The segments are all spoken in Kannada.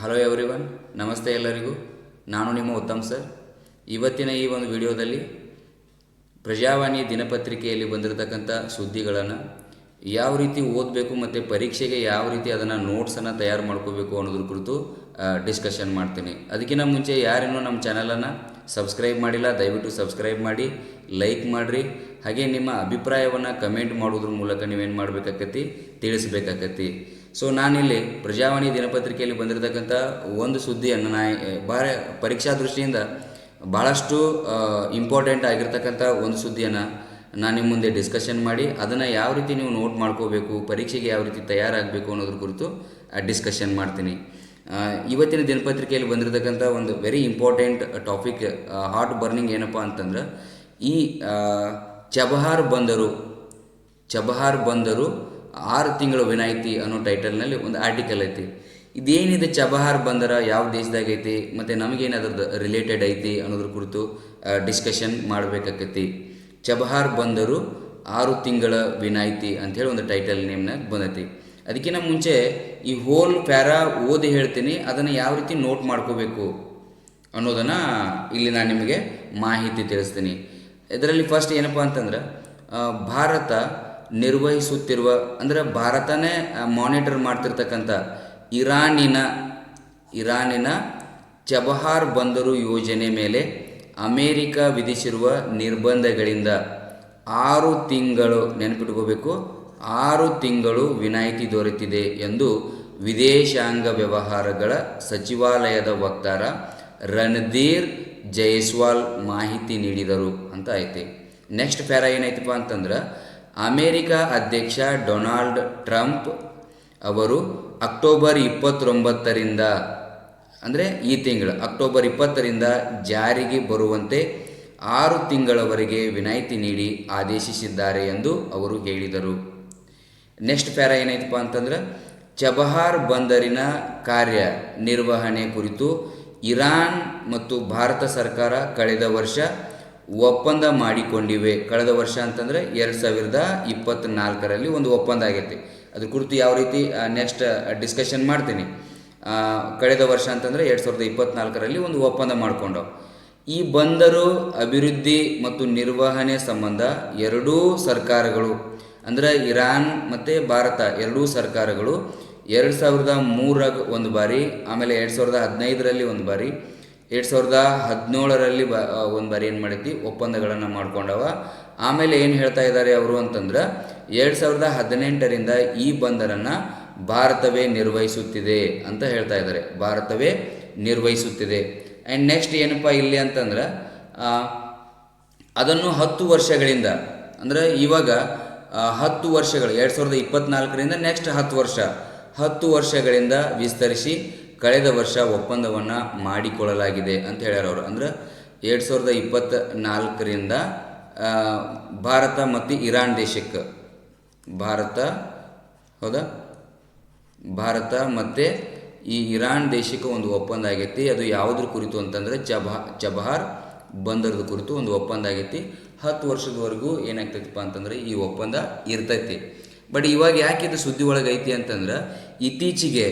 ಹಲೋ ಎವ್ರಿವನ್ ನಮಸ್ತೆ ಎಲ್ಲರಿಗೂ. ನಾನು ನಿಮ್ಮ ಉತ್ತಮ್ ಸರ್ ಇವತ್ತಿನ ಈ ಒಂದು ವಿಡಿಯೋದಲ್ಲಿ ಪ್ರಜಾವಾಣಿ ದಿನಪತ್ರಿಕೆಯಲ್ಲಿ ಬಂದಿರತಕ್ಕಂಥ ಸುದ್ದಿಗಳನ್ನು ಯಾವ ರೀತಿ ಓದಬೇಕು ಮತ್ತು ಪರೀಕ್ಷೆಗೆ ಯಾವ ರೀತಿ ಅದನ್ನು ನೋಟ್ಸನ್ನು ತಯಾರು ಮಾಡ್ಕೋಬೇಕು ಅನ್ನೋದ್ರ ಕುರಿತು ಡಿಸ್ಕಷನ್ ಮಾಡ್ತೀನಿ. ಅದಕ್ಕಿಂತ ಮುಂಚೆ ಯಾರೇನೂ ನಮ್ಮ ಚಾನಲನ್ನು ಸಬ್ಸ್ಕ್ರೈಬ್ ಮಾಡಿಲ್ಲ, ದಯವಿಟ್ಟು ಸಬ್ಸ್ಕ್ರೈಬ್ ಮಾಡಿ ಲೈಕ್ ಮಾಡಿರಿ. ಹಾಗೆ ನಿಮ್ಮ ಅಭಿಪ್ರಾಯವನ್ನು ಕಮೆಂಟ್ ಮಾಡೋದ್ರ ಮೂಲಕ ನೀವೇನು ಮಾಡಬೇಕಾಕತಿ ತಿಳಿಸ್ಬೇಕಾಕತಿ ಸೊ ನಾನಿಲ್ಲಿ ಪ್ರಜಾವಾಣಿ ದಿನಪತ್ರಿಕೆಯಲ್ಲಿ ಬಂದಿರತಕ್ಕಂಥ ಒಂದು ಸುದ್ದಿಯನ್ನು ನಾ ಪರೀಕ್ಷಾ ದೃಷ್ಟಿಯಿಂದ ಭಾಳಷ್ಟು ಇಂಪಾರ್ಟೆಂಟ್ ಆಗಿರ್ತಕ್ಕಂಥ ಒಂದು ಸುದ್ದಿಯನ್ನು ನಾನು ನಿಮ್ಮ ಮುಂದೆ ಡಿಸ್ಕಷನ್ ಮಾಡಿ, ಅದನ್ನು ಯಾವ ರೀತಿ ನೀವು ನೋಟ್ ಮಾಡ್ಕೋಬೇಕು, ಪರೀಕ್ಷೆಗೆ ಯಾವ ರೀತಿ ತಯಾರಾಗಬೇಕು ಅನ್ನೋದ್ರ ಕುರಿತು ಡಿಸ್ಕಷನ್ ಮಾಡ್ತೀನಿ. ಇವತ್ತಿನ ದಿನಪತ್ರಿಕೆಯಲ್ಲಿ ಬಂದಿರತಕ್ಕಂಥ ಒಂದು very important topic hot burning ಏನಪ್ಪ ಅಂತಂದ್ರೆ, ಈ ಚಬಹಾರ್ ಬಂದರು ಚಬಹಾರ್ ಬಂದರು ಆರು ತಿಂಗಳು ವಿನಾಯಿತಿ ಅನ್ನೋ ಟೈಟಲ್ನಲ್ಲಿ ಒಂದು ಆರ್ಟಿಕಲ್ ಐತಿ. ಇದೇನಿದೆ ಚಬಹಾರ್ ಬಂದರ ಯಾವ ದೇಶದಾಗ ಐತಿ, ಮತ್ತು ನಮಗೇನು ಅದ್ರದ್ದು ರಿಲೇಟೆಡ್ ಐತಿ ಅನ್ನೋದ್ರ ಕುರಿತು ಡಿಸ್ಕಷನ್ ಮಾಡಬೇಕಾಕತಿ ಚಬಹಾರ್ ಬಂದರು ಆರು ತಿಂಗಳ ವಿನಾಯಿತಿ ಅಂಥೇಳಿ ಒಂದು ಟೈಟಲ್ ನೇಮ್ನಾಗ ಬಂದೈತಿ. ಅದಕ್ಕಿಂತ ಮುಂಚೆ ಈ ಹೋಲ್ ಪ್ಯಾರಾ ಓದಿ ಹೇಳ್ತೀನಿ, ಅದನ್ನು ಯಾವ ರೀತಿ ನೋಟ್ ಮಾಡ್ಕೋಬೇಕು ಅನ್ನೋದನ್ನು ಇಲ್ಲಿ ನಾನು ನಿಮಗೆ ಮಾಹಿತಿ ತಿಳಿಸ್ತೀನಿ. ಇದರಲ್ಲಿ ಫಸ್ಟ್ ಏನಪ್ಪ ಅಂತಂದ್ರೆ ಭಾರತ ನಿರ್ವಹಿಸುತ್ತಿರುವ, ಅಂದರೆ ಭಾರತನೇ ಮಾನಿಟರ್ ಮಾಡ್ತಿರ್ತಕ್ಕಂಥ ಇರಾನಿನ ಇರಾನಿನ ಚಬಹಾರ್ ಬಂದರು ಯೋಜನೆ ಮೇಲೆ ಅಮೇರಿಕ ವಿಧಿಸಿರುವ ನಿರ್ಬಂಧಗಳಿಂದ ಆರು ತಿಂಗಳು, ನೆನಪಿಟ್ಕೋಬೇಕು, ಆರು ತಿಂಗಳು ವಿನಾಯಿತಿ ದೊರೆತಿದೆ ಎಂದು ವಿದೇಶಾಂಗ ವ್ಯವಹಾರಗಳ ಸಚಿವಾಲಯದ ವಕ್ತಾರ ರಣಧೀರ್ ಜೈಸ್ವಾಲ್ ಮಾಹಿತಿ ನೀಡಿದರು ಅಂತ ಐತೆ. ನೆಕ್ಸ್ಟ್ ಪ್ಯಾರ ಏನೈತಪ್ಪ ಅಂತಂದ್ರೆ ಅಮೇರಿಕ ಅಧ್ಯಕ್ಷ ಡೊನಾಲ್ಡ್ ಟ್ರಂಪ್ ಅವರು ಅಕ್ಟೋಬರ್ ಇಪ್ಪತ್ತೊಂಬತ್ತರಿಂದ, ಅಂದರೆ ಈ ತಿಂಗಳು, ಅಕ್ಟೋಬರ್ ಇಪ್ಪತ್ತರಿಂದ ಜಾರಿಗೆ ಬರುವಂತೆ ಆರು ತಿಂಗಳವರೆಗೆ ವಿನಾಯಿತಿ ನೀಡಿ ಆದೇಶಿಸಿದ್ದಾರೆ ಎಂದು ಅವರು ಹೇಳಿದರು. ನೆಕ್ಸ್ಟ್ ಪ್ಯಾರ ಏನಾಯ್ತಪ್ಪ ಅಂತಂದ್ರೆ, ಚಬಹಾರ್ ಬಂದರಿನ ಕಾರ್ಯ ನಿರ್ವಹಣೆ ಕುರಿತು ಇರಾನ್ ಮತ್ತು ಭಾರತ ಸರ್ಕಾರ ಕಳೆದ ವರ್ಷ ಒಪ್ಪಂದ ಮಾಡಿಕೊಂಡಿವೆ. ಕಳೆದ ವರ್ಷ ಅಂತಂದರೆ ಎರಡು ಸಾವಿರದ ಇಪ್ಪತ್ತ್ನಾಲ್ಕರಲ್ಲಿ ಒಂದು ಒಪ್ಪಂದ ಆಗೈತೆ. ಅದ್ರ ಕುರಿತು ಯಾವ ರೀತಿ ನೆಕ್ಸ್ಟ್ ಡಿಸ್ಕಷನ್ ಮಾಡ್ತೀನಿ. ಕಳೆದ ವರ್ಷ ಅಂತಂದರೆ ಎರಡು ಸಾವಿರದ ಇಪ್ಪತ್ತ್ನಾಲ್ಕರಲ್ಲಿ ಒಂದು ಒಪ್ಪಂದ ಮಾಡಿಕೊಂಡು ಈ ಬಂದರು, ಅಭಿವೃದ್ಧಿ ಮತ್ತು ನಿರ್ವಹಣೆ ಸಂಬಂಧ ಎರಡೂ ಸರ್ಕಾರಗಳು, ಅಂದರೆ ಇರಾನ್ ಮತ್ತು ಭಾರತ ಎರಡೂ ಸರ್ಕಾರಗಳು ಎರಡು ಸಾವಿರದ ಒಂದು ಬಾರಿ, ಆಮೇಲೆ ಎರಡು ಸಾವಿರದ ಹದಿನೈದರಲ್ಲಿ ಒಂದು ಬಾರಿ ಎರಡು ಸಾವಿರದ ಹದಿನೇಳರಲ್ಲಿ ಬ ಒಂದು ಬಾರಿ ಏನು ಮಾಡೈತಿ ಒಪ್ಪಂದಗಳನ್ನು ಮಾಡ್ಕೊಂಡವ. ಆಮೇಲೆ ಏನು ಹೇಳ್ತಾ ಇದ್ದಾರೆ ಅವರು ಅಂತಂದ್ರೆ, ಎರಡು ಸಾವಿರದ ಹದಿನೆಂಟರಿಂದ ಈ ಬಂದರನ್ನು ಭಾರತವೇ ನಿರ್ವಹಿಸುತ್ತಿದೆ ಅಂತ ಹೇಳ್ತಾ ಇದ್ದಾರೆ ಭಾರತವೇ ನಿರ್ವಹಿಸುತ್ತಿದೆ. ಆ್ಯಂಡ್ ನೆಕ್ಸ್ಟ್ ಏನಪ್ಪ ಇಲ್ಲಿ ಅಂತಂದ್ರೆ ಅದನ್ನು ಹತ್ತು ವರ್ಷಗಳಿಂದ, ಅಂದರೆ ಇವಾಗ ಹತ್ತು ವರ್ಷಗಳು, ಎರಡು ಸಾವಿರದ ಇಪ್ಪತ್ನಾಲ್ಕರಿಂದ ನೆಕ್ಸ್ಟ್ ಹತ್ತು ವರ್ಷ, ಹತ್ತು ವರ್ಷಗಳಿಂದ ವಿಸ್ತರಿಸಿ ಕಳೆದ ವರ್ಷ ಒಪ್ಪಂದವನ್ನು ಮಾಡಿಕೊಳ್ಳಲಾಗಿದೆ ಅಂತ ಹೇಳ್ಯಾರ ಅವರು. ಅಂದ್ರೆ ಎರಡು ಸಾವಿರದ ಇಪ್ಪತ್ತ ನಾಲ್ಕರಿಂದ ಭಾರತ ಮತ್ತು ಇರಾನ್ ದೇಶಕ್ಕೆ. ಭಾರತ, ಹೌದಾ? ಭಾರತ ಮತ್ತು ಈ ಇರಾನ್ ದೇಶಕ್ಕೆ ಒಂದು ಒಪ್ಪಂದ ಆಗೈತಿ. ಅದು ಯಾವುದ್ರ ಕುರಿತು ಅಂತಂದರೆ ಚಬಾ, ಚಬಹಾರ್ ಬಂದರದ ಕುರಿತು ಒಂದು ಒಪ್ಪಂದ ಆಗೈತಿ. ಹತ್ತು ವರ್ಷದವರೆಗೂ ಏನಾಗ್ತೈತಪ್ಪ ಅಂತಂದರೆ ಈ ಒಪ್ಪಂದ ಇರ್ತೈತಿ. ಬಟ್ ಇವಾಗ ಯಾಕೆ ಇದು ಸುದ್ದಿ ಒಳಗೈತಿ ಅಂತಂದ್ರೆ ಇತ್ತೀಚೆಗೆ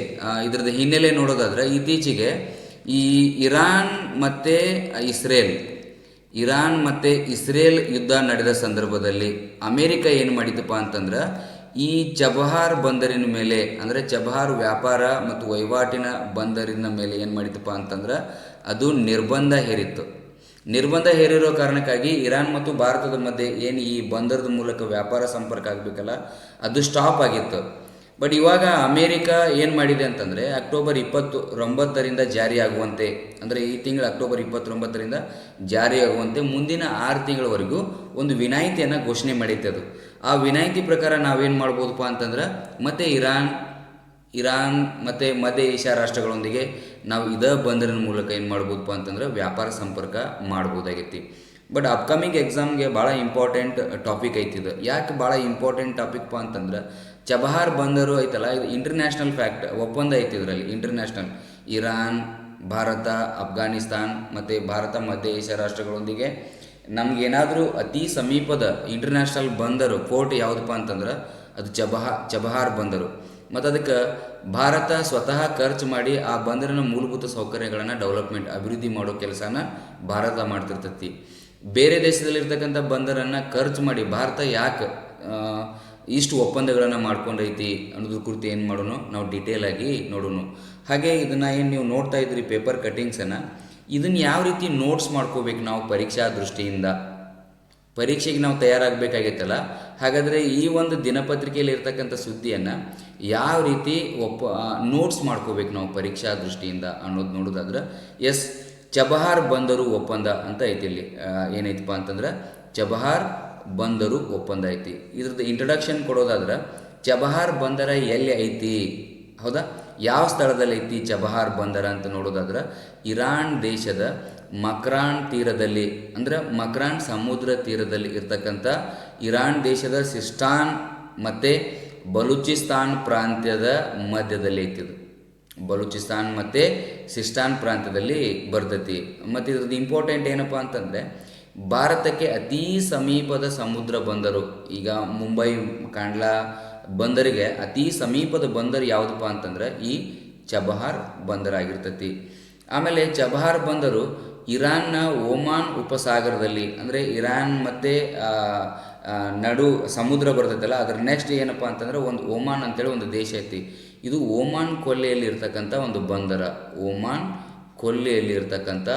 ಇದರದ ಹಿನ್ನೆಲೆ ನೋಡೋದಾದ್ರೆ ಇತ್ತೀಚೆಗೆ ಈ ಇರಾನ್ ಮತ್ತು ಇಸ್ರೇಲ್, ಇರಾನ್ ಮತ್ತು ಇಸ್ರೇಲ್ ಯುದ್ಧ ನಡೆದ ಸಂದರ್ಭದಲ್ಲಿ ಅಮೇರಿಕ ಏನು ಮಾಡಿತಪ್ಪ ಅಂತಂದ್ರೆ ಈ ಚಬಹಾರ್ ಬಂದರಿನ ಮೇಲೆ, ಅಂದರೆ ಚಬಹಾರ್ ವ್ಯಾಪಾರ ಮತ್ತು ವಹಿವಾಟಿನ ಬಂದರಿನ ಮೇಲೆ ಏನು ಮಾಡಿತಪ್ಪ ಅಂತಂದ್ರೆ ಅದು ನಿರ್ಬಂಧ ಹೇರಿತ್ತು. ನಿರ್ಬಂಧ ಹೇರಿರೋ ಕಾರಣಕ್ಕಾಗಿ ಇರಾನ್ ಮತ್ತು ಭಾರತದ ಮಧ್ಯೆ ಏನು ಈ ಬಂದರದ ಮೂಲಕ ವ್ಯಾಪಾರ ಸಂಪರ್ಕ ಆಗಬೇಕಲ್ಲ, ಅದು ಸ್ಟಾಪ್ ಆಗಿತ್ತು. ಬಟ್ ಇವಾಗ ಅಮೇರಿಕಾ ಏನು ಮಾಡಿದೆ ಅಂತಂದರೆ ಅಕ್ಟೋಬರ್ ಇಪ್ಪತ್ತು ಒಂಬತ್ತರಿಂದ ಜಾರಿಯಾಗುವಂತೆ ಅಂದರೆ ಈ ತಿಂಗಳು ಅಕ್ಟೋಬರ್ ಇಪ್ಪತ್ತೊಂಬತ್ತರಿಂದ ಜಾರಿಯಾಗುವಂತೆ ಮುಂದಿನ ಆರು ತಿಂಗಳವರೆಗೂ ಒಂದು ವಿನಾಯಿತಿಯನ್ನು ಘೋಷಣೆ ಮಾಡೈತೆ ಅದು. ಆ ವಿನಾಯಿತಿ ಪ್ರಕಾರ ನಾವೇನು ಮಾಡ್ಬೋದಪ್ಪ ಅಂತಂದ್ರೆ ಮತ್ತೆ ಇರಾನ್ ಇರಾನ್ ಮತ್ತು ಮಧ್ಯ ಏಷ್ಯಾ ರಾಷ್ಟ್ರಗಳೊಂದಿಗೆ ನಾವು ಇದ ಬಂದರಿನ ಮೂಲಕ ಏನು ಮಾಡ್ಬೋದಪ್ಪ ಅಂತಂದ್ರೆ ವ್ಯಾಪಾರ ಸಂಪರ್ಕ ಮಾಡ್ಬೋದಾಗೈತಿ. ಬಟ್ ಅಪ್ಕಮಿಂಗ್ ಎಕ್ಸಾಮ್ಗೆ ಭಾಳ ಇಂಪಾರ್ಟೆಂಟ್ ಟಾಪಿಕ್ ಐತಿದು ಯಾಕೆ ಭಾಳ ಇಂಪಾರ್ಟೆಂಟ್ ಟಾಪಿಕ್ಪ ಅಂತಂದ್ರೆ ಚಬಹಾರ್ ಬಂದರು ಐತಲ್ಲ, ಇದು ಇಂಟರ್ನ್ಯಾಷನಲ್ ಫ್ಯಾಕ್ಟ್ ಒಪ್ಪಂದ ಐತಿ ಇದರಲ್ಲಿ ಇಂಟರ್ನ್ಯಾಷನಲ್ ಇರಾನ್, ಭಾರತ, ಅಫ್ಘಾನಿಸ್ತಾನ್ ಮತ್ತು ಭಾರತ, ಮಧ್ಯ ಏಷ್ಯಾ ರಾಷ್ಟ್ರಗಳೊಂದಿಗೆ ನಮಗೇನಾದರೂ ಅತಿ ಸಮೀಪದ ಇಂಟರ್ನ್ಯಾಷನಲ್ ಬಂದರು ಪೋರ್ಟ್ ಯಾವುದಪ್ಪ ಅಂತಂದ್ರೆ ಅದು ಚಬಹಾ ಚಬಹಾರ್ ಬಂದರು. ಮತ್ತು ಅದಕ್ಕೆ ಭಾರತ ಸ್ವತಃ ಖರ್ಚು ಮಾಡಿ ಆ ಬಂದರಿನ ಮೂಲಭೂತ ಸೌಕರ್ಯಗಳನ್ನು ಡೆವಲಪ್ಮೆಂಟ್ ಅಭಿವೃದ್ಧಿ ಮಾಡೋ ಕೆಲಸನ ಭಾರತ ಮಾಡ್ತಿರ್ತೈತಿ. ಬೇರೆ ದೇಶದಲ್ಲಿರ್ತಕ್ಕಂಥ ಬಂದರನ್ನು ಖರ್ಚು ಮಾಡಿ, ಭಾರತ ಯಾಕೆ ಇಷ್ಟು ಒಪ್ಪಂದಗಳನ್ನು ಮಾಡ್ಕೊಂಡೈತಿ ಅನ್ನೋದ್ರ ಕುರಿತು ಏನು ಮಾಡೋಣ ನಾವು ಡೀಟೇಲ್ ಆಗಿ ನೋಡೋಣ. ಹಾಗೆ ಇದನ್ನು ಏನು ನೀವು ನೋಡ್ತಾ ಇದ್ರಿ ಪೇಪರ್ ಕಟ್ಟಿಂಗ್ಸನ್ನು ಇದನ್ನು ಯಾವ ರೀತಿ ನೋಟ್ಸ್ ಮಾಡ್ಕೋಬೇಕು ನಾವು ಪರೀಕ್ಷಾ ದೃಷ್ಟಿಯಿಂದ? ಪರೀಕ್ಷೆಗೆ ನಾವು ತಯಾರಾಗಬೇಕಾಗೈತಲ್ಲ? ಹಾಗಾದರೆ ಈ ಒಂದು ದಿನಪತ್ರಿಕೆಯಲ್ಲಿ ಇರ್ತಕ್ಕಂಥ ಸುದ್ದಿಯನ್ನು ಯಾವ ರೀತಿ ಒಪ್ಪ ನೋಟ್ಸ್ ಮಾಡ್ಕೋಬೇಕು ನಾವು ಪರೀಕ್ಷಾ ದೃಷ್ಟಿಯಿಂದ ಅನ್ನೋದು ನೋಡೋದಾದ್ರೆ, ಎಸ್, ಚಬಹಾರ್ ಬಂದರು ಒಪ್ಪಂದ ಅಂತ ಐತಿ ಇಲ್ಲಿ. ಏನೈತಪ್ಪ ಅಂತಂದ್ರೆ, ಚಬಹಾರ್ ಬಂದರು ಒಪ್ಪಂದ ಐತಿ ಇದ್ರದ್ದು ಇಂಟ್ರಡಕ್ಷನ್ ಕೊಡೋದಾದ್ರೆ ಚಬಹಾರ್ ಬಂದರ ಎಲ್ಲಿ ಐತಿ? ಹೌದಾ? ಯಾವ ಸ್ಥಳದಲ್ಲಿ ಐತಿ ಚಬಹಾರ್ ಬಂದರ ಅಂತ ನೋಡೋದಾದ್ರೆ, ಇರಾನ್ ದೇಶದ ಮಕ್ರಾನ್ ತೀರದಲ್ಲಿ, ಅಂದ್ರೆ ಮಕ್ರಾನ್ ಸಮುದ್ರ ತೀರದಲ್ಲಿ ಇರ್ತಕ್ಕಂಥ ಇರಾನ್ ದೇಶದ ಸಿಸ್ಟಾನ್ ಮತ್ತು ಬಲೂಚಿಸ್ತಾನ್ ಪ್ರಾಂತ್ಯದ ಮಧ್ಯದಲ್ಲಿ ಐತಿದು ಬಲೂಚಿಸ್ತಾನ್ ಮತ್ತು ಸಿಸ್ಟಾನ್ ಪ್ರಾಂತ್ಯದಲ್ಲಿ ಬರ್ತೈತಿ. ಮತ್ತು ಇದ್ರದ್ದು ಇಂಪಾರ್ಟೆಂಟ್ ಏನಪ್ಪ ಅಂತಂದರೆ ಭಾರತಕ್ಕೆ ಅತೀ ಸಮೀಪದ ಸಮುದ್ರ ಬಂದರು. ಈಗ ಮುಂಬೈ, ಕಾಂಡ್ಲಾ ಬಂದರಿಗೆ ಅತೀ ಸಮೀಪದ ಬಂದರು ಯಾವುದಪ್ಪ ಅಂತಂದ್ರೆ ಈ ಚಬಹಾರ್ ಬಂದರಾಗಿರ್ತೈತಿ ಆಮೇಲೆ ಚಬಹಾರ್ ಬಂದರು ಇರಾನ್ನ ಓಮಾನ್ ಉಪಸಾಗರದಲ್ಲಿ. ಅಂದರೆ ಇರಾನ್ ಮತ್ತು ನಡು ಸಮುದ್ರ ಬರ್ತೈತಲ್ಲ, ಅದ್ರ ನೆಕ್ಸ್ಟ್ ಏನಪ್ಪ ಅಂತಂದ್ರೆ ಒಂದು ಓಮಾನ್ ಅಂತೇಳಿ ಒಂದು ದೇಶ ಐತಿ. ಇದು ಓಮಾನ್ ಕೊಲ್ಲೆಯಲ್ಲಿ ಇರ್ತಕ್ಕಂಥ ಒಂದು ಬಂದರ. ಓಮಾನ್ ಕೊಲ್ಲಿಯಲ್ಲಿ ಇರ್ತಕ್ಕಂಥ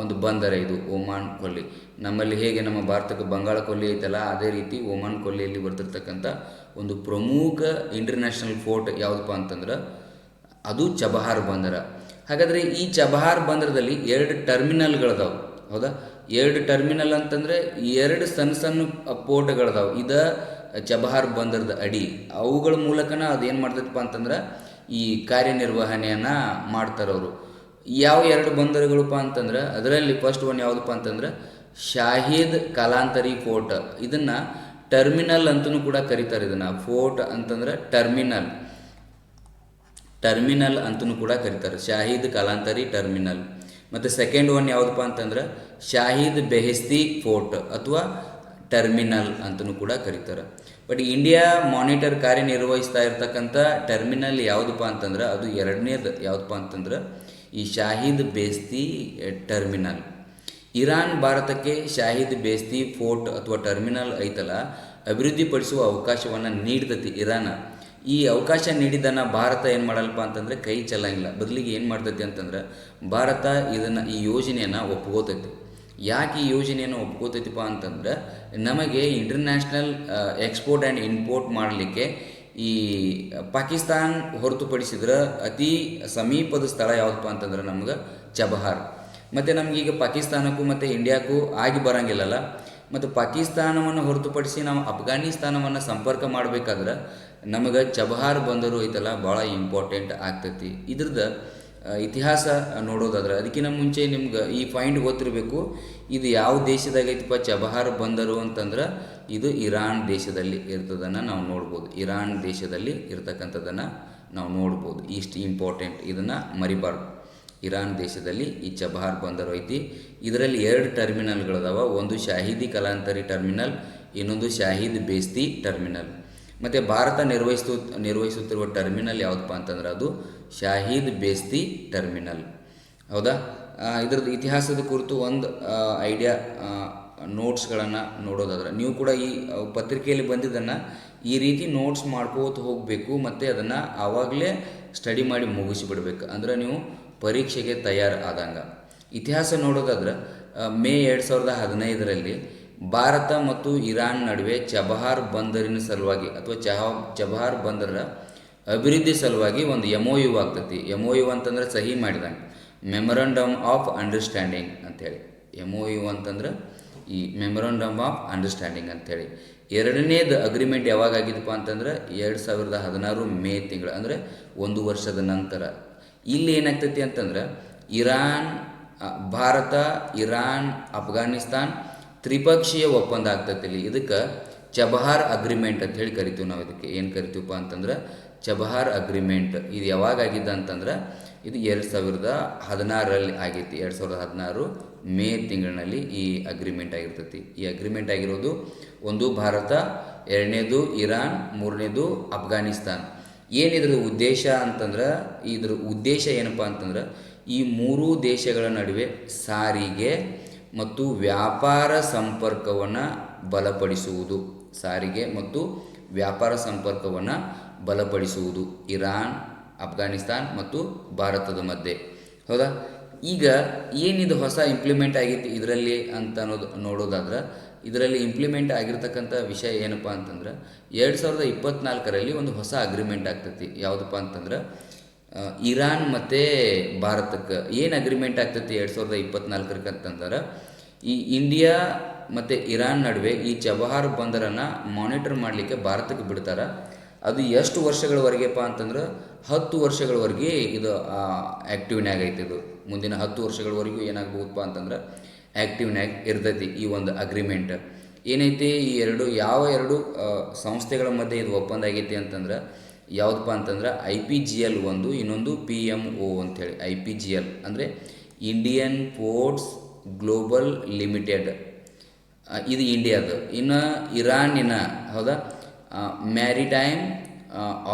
ಒಂದು ಬಂದರ ಇದು ಓಮಾನ್ ಕೊಲ್ಲಿ. ನಮ್ಮಲ್ಲಿ ಹೇಗೆ ನಮ್ಮ ಭಾರತಕ್ಕೆ ಬಂಗಾಳ ಕೊಲ್ಲಿ ಐತಲ್ಲ, ಅದೇ ರೀತಿ ಓಮಾನ್ ಕೊಲ್ಲಿಯಲ್ಲಿ ಬರ್ತಿರ್ತಕ್ಕಂಥ ಒಂದು ಪ್ರಮುಖ ಇಂಟರ್ನ್ಯಾಷನಲ್ ಫೋರ್ಟ್ ಯಾವುದಪ್ಪ ಅಂತಂದ್ರೆ, ಅದು ಚಬಹಾರ್ ಬಂದರ. ಹಾಗಾದರೆ ಈ ಚಬಹಾರ್ ಬಂದರದಲ್ಲಿ ಎರಡು ಟರ್ಮಿನಲ್ಗಳದಾವು, ಹೌದಾ? ಎರಡು ಟರ್ಮಿನಲ್ ಅಂತಂದರೆ ಎರಡು ಸಣ್ಣ ಸಣ್ಣ ಪೋರ್ಟ್ಗಳದಾವು. ಇದ ಚಬಹಾರ್ ಬಂದರದ ಅಡಿ. ಅವುಗಳ ಮೂಲಕನ ಅದೇನು ಮಾಡ್ತೈತಪ್ಪ ಅಂತಂದ್ರೆ, ಈ ಕಾರ್ಯನಿರ್ವಹಣೆಯನ್ನು ಮಾಡ್ತಾರವರು. ಯಾವ ಎರಡು ಬಂದರುಗಳಪ್ಪ ಅಂತಂದ್ರೆ, ಅದರಲ್ಲಿ ಫಸ್ಟ್ ಒನ್ ಯಾವುದಪ್ಪ ಅಂತಂದ್ರೆ, ಶಾಹಿದ್ ಕಲಾಂತರಿ ಫೋರ್ಟ್ ಇದನ್ನು ಟರ್ಮಿನಲ್ ಅಂತಲೂ ಕೂಡ ಕರೀತಾರೆ ಇದನ್ನು. ಫೋರ್ಟ್ ಅಂತಂದ್ರೆ ಟರ್ಮಿನಲ್ ಟರ್ಮಿನಲ್ ಅಂತಲೂ ಕೂಡ ಕರೀತಾರೆ. ಶಾಹಿದ್ ಕಲಾಂತರಿ ಟರ್ಮಿನಲ್ ಮತ್ತು ಸೆಕೆಂಡ್ ಒನ್ ಯಾವುದಪ್ಪ ಅಂತಂದ್ರೆ, ಶಾಹಿದ್ ಬೆಹಿಸ್ತಿ ಫೋರ್ಟ್ ಅಥವಾ ಟರ್ಮಿನಲ್ ಅಂತಲೂ ಕೂಡ ಕರೀತಾರೆ. ಬಟ್ ಇಂಡಿಯಾ ಮಾನಿಟರ್ ಕಾರ್ಯನಿರ್ವಹಿಸ್ತಾ ಇರ್ತಕ್ಕಂಥ ಟರ್ಮಿನಲ್ ಯಾವುದಪ್ಪ ಅಂತಂದ್ರೆ, ಅದು ಎರಡನೇದು ಯಾವುದಪ್ಪ ಅಂತಂದ್ರೆ ಈ ಶಾಹಿದ್ ಬೇಸ್ತಿ ಟರ್ಮಿನಲ್. ಇರಾನ್ ಭಾರತಕ್ಕೆ ಶಾಹಿದ್ ಬೇಸ್ತಿ ಫೋರ್ಟ್ ಅಥವಾ ಟರ್ಮಿನಲ್ ಐತಲ್ಲ ಅಭಿವೃದ್ಧಿಪಡಿಸುವ ಅವಕಾಶವನ್ನು ನೀಡ್ತತಿ ಇರಾನ್. ಈ ಅವಕಾಶ ನೀಡಿದ್ದನ್ನು ಭಾರತ ಏನು ಮಾಡಲ್ಪ ಅಂತಂದರೆ ಕೈ ಚೆಲ್ಲಂಗಿಲ್ಲ ಬದಲಿಗೆ ಏನು ಮಾಡ್ತೈತಿ ಅಂತಂದ್ರೆ ಭಾರತ ಇದನ್ನು ಈ ಯೋಜನೆಯನ್ನು ಒಪ್ಕೋತೈತಿ. ಯಾಕೆ ಈ ಯೋಜನೆಯನ್ನು ಒಪ್ಕೋತೈತಿಪ್ಪ ಅಂತಂದ್ರೆ ನಮಗೆ ಇಂಟರ್ನ್ಯಾಷನಲ್ ಎಕ್ಸ್ಪೋರ್ಟ್ ಆ್ಯಂಡ್ ಇಂಪೋರ್ಟ್ ಮಾಡಲಿಕ್ಕೆ ಈ ಪಾಕಿಸ್ತಾನ್ ಹೊರತುಪಡಿಸಿದ್ರೆ ಅತಿ ಸಮೀಪದ ಸ್ಥಳ ಯಾವುದಪ್ಪ ಅಂತಂದ್ರೆ ನಮ್ಗೆ ಚಬಹಾರ್. ಮತ್ತು ನಮಗೀಗ ಪಾಕಿಸ್ತಾನಕ್ಕೂ ಮತ್ತು ಇಂಡಿಯಾಕ್ಕೂ ಆಗಿ ಬರಂಗಿಲ್ಲಲ್ಲ. ಮತ್ತು ಪಾಕಿಸ್ತಾನವನ್ನು ಹೊರತುಪಡಿಸಿ ನಾವು ಅಫ್ಘಾನಿಸ್ತಾನವನ್ನು ಸಂಪರ್ಕ ಮಾಡಬೇಕಾದ್ರೆ ನಮಗೆ ಚಬಹಾರ್ ಬಂದರು ಐತಲ್ಲ ಭಾಳ ಇಂಪಾರ್ಟೆಂಟ್ ಆಗ್ತೈತಿ. ಇದ್ರದ್ದು ಇತಿಹಾಸ ನೋಡೋದಾದ್ರೆ ಅದಕ್ಕಿಂತ ಮುಂಚೆ ನಿಮ್ಗೆ ಈ ಪಾಯಿಂಟ್ ಗೊತ್ತಿರಬೇಕು. ಇದು ಯಾವ ದೇಶದಾಗ ಐತಪ್ಪ ಚಬಹಾರ್ ಬಂದರು ಅಂತಂದ್ರೆ ಇದು ಇರಾನ್ ದೇಶದಲ್ಲಿ ಇರ್ತದನ್ನು ನಾವು ನೋಡ್ಬೋದು. ಇರಾನ್ ದೇಶದಲ್ಲಿ ಇರ್ತಕ್ಕಂಥದ್ದನ್ನು ನಾವು ನೋಡ್ಬೋದು. ಇಷ್ಟು ಇಂಪಾರ್ಟೆಂಟ್ ಇದನ್ನು ಮರಿಬಾರ್ದು. ಇರಾನ್ ದೇಶದಲ್ಲಿ ಈ ಚಬಹಾರ್ ಬಂದರು ಐತಿ. ಇದರಲ್ಲಿ ಎರಡು ಟರ್ಮಿನಲ್ಗಳದಾವ ಒಂದು ಶಾಹಿದಿ ಕಲಾಂತರಿ ಟರ್ಮಿನಲ್ ಇನ್ನೊಂದು ಶಾಹಿದ್ ಬೇಸ್ತಿ ಟರ್ಮಿನಲ್ ಮತ್ತು ಭಾರತ ನಿರ್ವಹಿಸ್ತು, ನಿರ್ವಹಿಸುತ್ತಿರುವ ಟರ್ಮಿನಲ್ ಯಾವುದಪ್ಪ ಅಂತಂದ್ರೆ ಅದು ಶಾಹಿದ್ ಬೇಸ್ತಿ ಟರ್ಮಿನಲ್ ಹೌದಾ? ಇದ್ರದ್ದು ಇತಿಹಾಸದ ಕುರಿತು ಒಂದು ಐಡಿಯಾ ನೋಟ್ಸ್ಗಳನ್ನು ನೋಡೋದಾದ್ರೆ, ನೀವು ಕೂಡ ಈ ಪತ್ರಿಕೆಯಲ್ಲಿ ಬಂದಿದ್ದನ್ನು ಈ ರೀತಿ ನೋಟ್ಸ್ ಮಾಡ್ಕೋತ ಹೋಗಬೇಕು ಮತ್ತು ಅದನ್ನು ಆವಾಗಲೇ ಸ್ಟಡಿ ಮಾಡಿ ಮುಗಿಸಿಬಿಡ್ಬೇಕು ಅಂದರೆ ನೀವು ಪರೀಕ್ಷೆಗೆ ತಯಾರು ಆದಂಗೆ. ಇತಿಹಾಸ ನೋಡೋದಾದ್ರೆ ಮೇ ಎರಡು ಸಾವಿರದ ಹದಿನೈದರಲ್ಲಿ ಭಾರತ ಮತ್ತು ಇರಾನ್ ನಡುವೆ ಚಬಹಾರ್ ಬಂದರಿನ ಸಲುವಾಗಿ ಅಥವಾ ಚಹ, ಚಬಹಾರ್ ಬಂದರ ಅಭಿವೃದ್ಧಿ ಸಲುವಾಗಿ ಒಂದು ಎಂ ಒ ಯು ಆಗ್ತೈತಿ. ಎಂ ಒ ಯು ಅಂತಂದ್ರೆ ಸಹಿ ಮಾಡಿದಂಗೆ. ಮೆಮೊರಂಡಮ್ ಆಫ್ ಅಂಡರ್ಸ್ಟ್ಯಾಂಡಿಂಗ್ ಅಂಥೇಳಿ ಎಂ ಒ ಯು ಅಂತಂದ್ರೆ ಈ ಮೆಮೊರಂಡಮ್ ಆಫ್ ಅಂಡರ್ಸ್ಟ್ಯಾಂಡಿಂಗ್ ಅಂಥೇಳಿ ಎರಡನೇದು ಅಗ್ರಿಮೆಂಟ್ ಯಾವಾಗ ಆಗಿದಪ್ಪ ಅಂತಂದ್ರೆ ಎರಡು ಸಾವಿರದ ಹದಿನಾರು ಮೇ ತಿಂಗಳು, ಅಂದರೆ ಒಂದು ವರ್ಷದ ನಂತರ. ಇಲ್ಲಿ ಏನಾಗ್ತೈತಿ ಅಂತಂದ್ರೆ ಇರಾನ್ ಭಾರತ, ಇರಾನ್, ಅಫ್ಘಾನಿಸ್ತಾನ್ ತ್ರಿಪಕ್ಷೀಯ ಒಪ್ಪಂದ ಆಗ್ತೈತಿ ಇಲ್ಲಿ. ಇದಕ್ಕೆ ಚಬಹಾರ್ ಅಗ್ರಿಮೆಂಟ್ ಅಂತ ಹೇಳಿ ಕರಿತೀವಿ ನಾವು ಇದಕ್ಕೆ. ಏನು ಕರಿತೀವಪ್ಪ ಅಂತಂದ್ರೆ ಚಬಹಾರ್ ಅಗ್ರಿಮೆಂಟ್ ಇದು ಯಾವಾಗ ಆಗಿದ್ದ ಅಂತಂದ್ರೆ ಇದು ಎರಡು ಸಾವಿರದ ಹದಿನಾರರಲ್ಲಿ ಆಗೈತಿ. ಎರಡು ಸಾವಿರದ ಹದಿನಾರು ಮೇ ತಿಂಗಳಿನಲ್ಲಿ ಈ ಅಗ್ರಿಮೆಂಟ್ ಆಗಿರ್ತೈತಿ. ಈ ಅಗ್ರಿಮೆಂಟ್ ಆಗಿರೋದು ಒಂದು ಭಾರತ, ಎರಡನೇದು ಇರಾನ್, ಮೂರನೇದು ಅಫ್ಘಾನಿಸ್ತಾನ್. ಏನಿದ್ರ ಉದ್ದೇಶ ಅಂತಂದ್ರೆ, ಇದ್ರ ಉದ್ದೇಶ ಏನಪ್ಪ ಅಂತಂದ್ರೆ, ಈ ಮೂರೂ ದೇಶಗಳ ನಡುವೆ ಸಾರಿಗೆ ಮತ್ತು ವ್ಯಾಪಾರ ಸಂಪರ್ಕವನ್ನು ಬಲಪಡಿಸುವುದು. ಸಾರಿಗೆ ಮತ್ತು ವ್ಯಾಪಾರ ಸಂಪರ್ಕವನ್ನು ಬಲಪಡಿಸುವುದು. ಇರಾನ್ ಅಫ್ಘಾನಿಸ್ತಾನ್ ಮತ್ತು ಭಾರತದ ಮಧ್ಯೆ. ಹೌದಾ? ಈಗ ಏನಿದು ಹೊಸ ಇಂಪ್ಲಿಮೆಂಟ್ ಆಗೈತಿ ಇದರಲ್ಲಿ ಅಂತ ಅನ್ನೋದು ನೋಡೋದಾದ್ರೆ, ಇದರಲ್ಲಿ ಇಂಪ್ಲಿಮೆಂಟ್ ಆಗಿರ್ತಕ್ಕಂಥ ವಿಷಯ ಏನಪ್ಪ ಅಂತಂದ್ರೆ, ಎರಡು ಸಾವಿರದ ಇಪ್ಪತ್ನಾಲ್ಕರಲ್ಲಿ ಒಂದು ಹೊಸ ಅಗ್ರಿಮೆಂಟ್ ಆಗ್ತೈತಿ. ಯಾವುದಪ್ಪ ಅಂತಂದ್ರೆ ಇರಾನ್ ಮತ್ತು ಭಾರತಕ್ಕೆ. ಏನು ಅಗ್ರಿಮೆಂಟ್ ಆಗ್ತೈತಿ ಎರಡು ಸಾವಿರದ ಇಪ್ಪತ್ನಾಲ್ಕರಕ್ಕೆ ಅಂತಂದ್ರೆ ಈ ಇಂಡಿಯಾ ಮತ್ತು ಇರಾನ್ ನಡುವೆ ಈ ಚಬಹಾರ್ ಬಂದರನ್ನು ಮಾನಿಟರ್ ಮಾಡಲಿಕ್ಕೆ ಭಾರತಕ್ಕೆ ಬಿಡ್ತಾರೆ. ಅದು ಎಷ್ಟು ವರ್ಷಗಳವರೆಗೆಪ್ಪ ಅಂತಂದ್ರೆ ಹತ್ತು ವರ್ಷಗಳವರೆಗೆ ಇದು ಆ್ಯಕ್ಟಿವ್ನ್ಯಾಗ ಐತಿ ಇದು. ಮುಂದಿನ ಹತ್ತು ವರ್ಷಗಳವರೆಗೂ ಏನಾಗ್ಬೋದಪ್ಪ ಅಂತಂದ್ರೆ ಆ್ಯಕ್ಟಿವ್ನ್ಯಾಗ ಇರ್ತೈತಿ ಈ ಒಂದು ಅಗ್ರಿಮೆಂಟ್ ಏನೈತಿ, ಈ ಎರಡು, ಯಾವ ಎರಡು ಸಂಸ್ಥೆಗಳ ಮಧ್ಯೆ ಇದು ಒಪ್ಪಂದ ಆಗೈತಿ ಅಂತಂದ್ರೆ, ಯಾವುದಪ್ಪ ಅಂತಂದ್ರೆ ಐ ಪಿ ಜಿ ಎಲ್ ಒಂದು, ಇನ್ನೊಂದು ಪಿ ಎಂ ಒ ಅಂಥೇಳಿ. ಐ ಪಿ ಜಿ ಎಲ್ ಅಂದರೆ ಇಂಡಿಯನ್ ಪೋರ್ಟ್ಸ್ ಗ್ಲೋಬಲ್ ಲಿಮಿಟೆಡ್ ಇದು ಇಂಡಿಯಾದು ಇನ್ನು ಇರಾನಿನ, ಹೌದಾ? ಮ್ಯಾರಿಟೈಮ್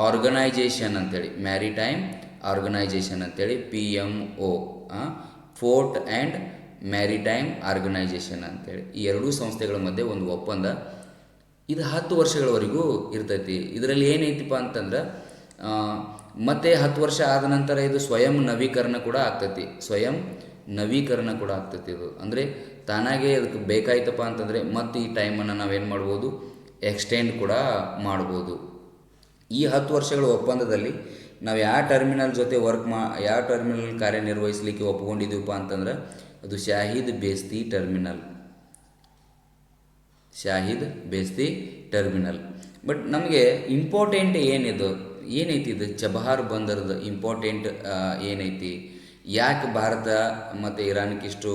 ಆರ್ಗನೈಜೇಷನ್ ಅಂತೇಳಿ. ಮ್ಯಾರಿಟೈಮ್ ಆರ್ಗನೈಜೇಷನ್ ಅಂತೇಳಿ P M O port and maritime organisation ಅಂತೇಳಿ. ಈ ಎರಡೂ ಸಂಸ್ಥೆಗಳ ಮಧ್ಯೆ ಒಂದು ಒಪ್ಪಂದ ಇದು ಹತ್ತು ವರ್ಷಗಳವರೆಗೂ ಇರ್ತೈತಿ. ಇದರಲ್ಲಿ ಏನೈತಿಪ್ಪ ಅಂತಂದ್ರೆ ಮತ್ತೆ ಹತ್ತು ವರ್ಷ ಆದ ನಂತರ ಇದು ಸ್ವಯಂ ನವೀಕರಣ ಕೂಡ ಆಗ್ತೈತಿ. ಸ್ವಯಂ ನವೀಕರಣ ಕೂಡ ಆಗ್ತೈತಿ ಇದು. ಅಂದರೆ ತಾನಾಗೆ ಅದಕ್ಕೆ ಬೇಕಾಯ್ತಪ್ಪ ಅಂತಂದರೆ ಮತ್ತೆ ಈ ಟೈಮನ್ನು ನಾವೇನು ಮಾಡ್ಬೋದು? ಎಕ್ಸ್ಟೆಂಡ್ ಕೂಡ ಮಾಡ್ಬೋದು. ಈ ಹತ್ತು ವರ್ಷಗಳ ಒಪ್ಪಂದದಲ್ಲಿ ನಾವು ಯಾವ ಟರ್ಮಿನಲ್ ಜೊತೆ ವರ್ಕ್ ಮಾ, ಯಾವ ಟರ್ಮಿನಲ್ ಕಾರ್ಯನಿರ್ವಹಿಸಲಿಕ್ಕೆ ಒಪ್ಕೊಂಡಿದ್ದೀವಪ್ಪ ಅಂತಂದ್ರೆ ಅದು Shahid Beheshti terminal Shahid Beheshti terminal but ನಮಗೆ ಇಂಪಾರ್ಟೆಂಟ್ ಏನಿದು? ಏನೈತಿ ಇದು? ಚಬಹಾರ್ ಬಂದರದ ಇಂಪಾರ್ಟೆಂಟ್ ಏನೈತಿ? ಯಾಕೆ ಭಾರತ ಮತ್ತು ಇರಾನ್ಗೆ ಇಷ್ಟು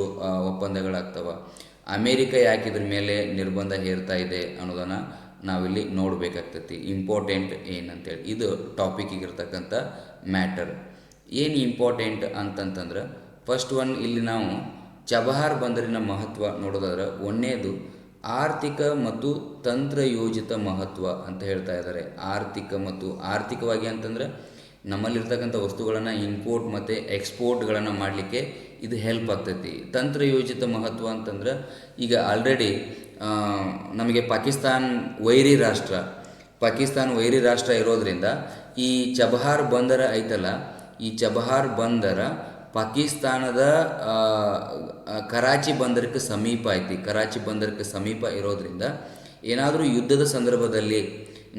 ಒಪ್ಪಂದಗಳಾಗ್ತವ? ಅಮೇರಿಕ ಯಾಕೆ ಇದ್ರ ಮೇಲೆ ನಿರ್ಬಂಧ ಹೇರ್ತಾ ಇದೆ ಅನ್ನೋದನ್ನು ನಾವಿಲ್ಲಿ ನೋಡಬೇಕಾಗ್ತತಿ. ಇಂಪಾರ್ಟೆಂಟ್ ಏನಂತೇಳಿ. ಇದು ಟಾಪಿಕಿಗೆ ಇರ್ತಕ್ಕಂಥ ಮ್ಯಾಟರ್ ಏನು ಇಂಪಾರ್ಟೆಂಟ್ ಅಂತಂತಂದ್ರೆ ಫಸ್ಟ್ ಒನ್ ಇಲ್ಲಿ ನಾವು ಚಬಹಾರ್ ಬಂದರಿನ ಮಹತ್ವ ನೋಡೋದಾದ್ರೆ ಒಂದೇದು ಆರ್ಥಿಕ ಮತ್ತು ತಂತ್ರಯೋಜಿತ ಮಹತ್ವ ಅಂತ ಹೇಳ್ತಾ ಇದ್ದಾರೆ ಆರ್ಥಿಕ ಮತ್ತು ಆರ್ಥಿಕವಾಗಿ ಅಂತಂದ್ರೆ ನಮ್ಮಲ್ಲಿರ್ತಕ್ಕಂಥ ವಸ್ತುಗಳನ್ನು ಇಂಪೋರ್ಟ್ ಮತ್ತು ಎಕ್ಸ್ಪೋರ್ಟ್ಗಳನ್ನು ಮಾಡಲಿಕ್ಕೆ ಇದು ಹೆಲ್ಪ್ ಆಗ್ತೈತಿ. ತಂತ್ರಯೋಜಿತ ಮಹತ್ವ ಅಂತಂದ್ರೆ ಈಗ ಆಲ್ರೆಡಿ ನಮಗೆ ಪಾಕಿಸ್ತಾನ್ ವೈರಿ ರಾಷ್ಟ್ರ, ಪಾಕಿಸ್ತಾನ್ ವೈರಿ ರಾಷ್ಟ್ರ ಇರೋದ್ರಿಂದ ಈ ಚಬಹಾರ್ ಬಂದರ ಐತಲ್ಲ, ಈ ಚಬಹಾರ್ ಬಂದರ ಪಾಕಿಸ್ತಾನದ ಕರಾಚಿ ಬಂದರಕ್ಕೆ ಸಮೀಪ ಐತಿ. ಕರಾಚಿ ಬಂದರಕ್ಕೆ ಸಮೀಪ ಇರೋದ್ರಿಂದ ಏನಾದರೂ ಯುದ್ಧದ ಸಂದರ್ಭದಲ್ಲಿ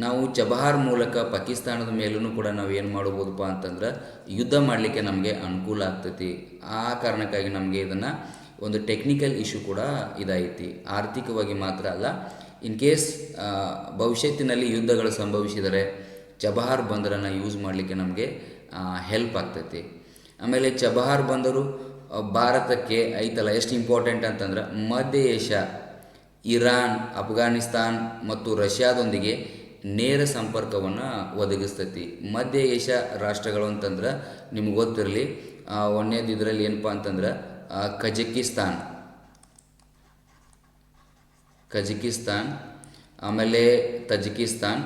ನಾವು ಚಬಹಾರ್ ಮೂಲಕ ಪಾಕಿಸ್ತಾನದ ಮೇಲೂ ಕೂಡ ನಾವು ಏನು ಮಾಡ್ಬೋದಪ್ಪ ಅಂತಂದ್ರೆ ಯುದ್ಧ ಮಾಡಲಿಕ್ಕೆ ನಮಗೆ ಅನುಕೂಲ ಆಗ್ತೈತಿ. ಆ ಕಾರಣಕ್ಕಾಗಿ ನಮಗೆ ಇದನ್ನು ಒಂದು ಟೆಕ್ನಿಕಲ್ ಇಶ್ಯೂ ಕೂಡ ಇದಾಯಿತಿ. ಆರ್ಥಿಕವಾಗಿ ಮಾತ್ರ ಅಲ್ಲ ಇನ್ ಕೇಸ್ ಭವಿಷ್ಯತ್ತಿನಲ್ಲಿ ಯುದ್ಧಗಳು ಸಂಭವಿಸಿದರೆ ಚಬಹಾರ್ ಬಂದರನ್ನು ಯೂಸ್ ಮಾಡಲಿಕ್ಕೆ ನಮಗೆ ಹೆಲ್ಪ್ ಆಗ್ತೈತಿ. ಆಮೇಲೆ ಚಬಹಾರ್ ಬಂದರು ಭಾರತಕ್ಕೆ ಐತಲ್ಲ, ಎಷ್ಟು ಇಂಪಾರ್ಟೆಂಟ್ ಅಂತಂದ್ರೆ ಮಧ್ಯ ಏಷ್ಯಾ, ಇರಾನ್, ಅಫ್ಘಾನಿಸ್ತಾನ್ ಮತ್ತು ರಷ್ಯಾದೊಂದಿಗೆ ನೇರ ಸಂಪರ್ಕವನ್ನು ಒದಗಿಸ್ತೈತಿ. ಮಧ್ಯ ಏಷ್ಯಾ ರಾಷ್ಟ್ರಗಳು ಅಂತಂದ್ರೆ ನಿಮ್ಗೆ ಗೊತ್ತಿರಲಿ ಒಂದೇದು ಇದರಲ್ಲಿ ಏನಪ್ಪ ಅಂತಂದ್ರೆ ಕಜಕಿಸ್ತಾನ್. ಕಜಕಿಸ್ತಾನ್, ಆಮೇಲೆ ತಜಕಿಸ್ತಾನ್,